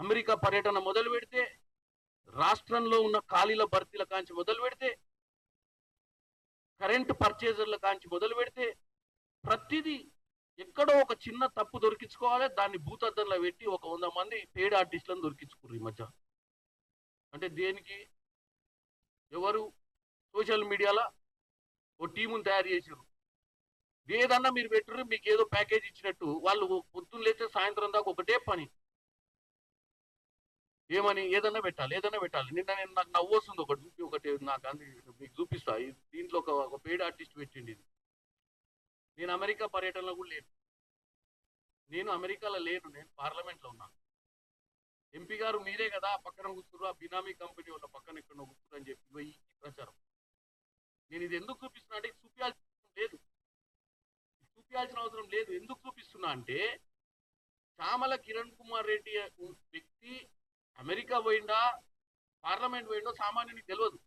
America పర్యటన మొదలు పెడితే రాష్ట్రంలో ఉన్న ఖాళీల భర్తీల కాంచి మొదలు పెడితే కరెంటు పర్చేజర్ల కాంచి మొదలు పెడితే ప్రతిదీ ఎక్కడో ఒక చిన్న తప్పు దొరికించుకోవాలి. దాన్ని భూతద్దంలో పెట్టి ఒక వంద మంది పేడ్ ఆర్టిస్టులను దొరికించుకుర్రు ఈ మధ్య. అంటే దేనికి? ఎవరు? సోషల్ మీడియాలో ఓ టీముని తయారు చేసారు ఏదన్నా మీరు పెట్టరు మీకు ఏదో ప్యాకేజ్ ఇచ్చినట్టు. వాళ్ళు పొద్దున్న లేస్తే సాయంత్రం దాకా ఒకటే పని. ఏమని ఏదన్నా పెట్టాలి ఏదన్నా పెట్టాలి. నిన్న నేను నాకు నవ్వు వస్తుంది ఒకటి చూపి ఒకటి నాకు అంది మీకు చూపిస్తా. ఇది దీంట్లో ఒక ఒక ఆర్టిస్ట్ పెట్టిండి ఇది. నేను అమెరికా పర్యటనలో కూడా లేను. నేను అమెరికాలో లేను నేను పార్లమెంట్లో ఉన్నాను ఎంపీ గారు మీరే కదా పక్కన కూర్చున్నారు ఆ బినామీ కంపెనీ వాళ్ళ పక్కన ఇక్కడ కూర్చున్నారు అని చెప్పి పోయి ఈ ప్రచారం. నేను ఇది ఎందుకు చూపిస్తున్నా అంటే చూపించాల్సిన లేదు. చూపించాల్సిన అవసరం లేదు. ఎందుకు చూపిస్తున్నా అంటే చామల కిరణ్ కుమార్ రెడ్డి వ్యక్తి అమెరికా పోయిండా? పార్లమెంట్ పోయిండో? సామాన్యునికి తెలియదు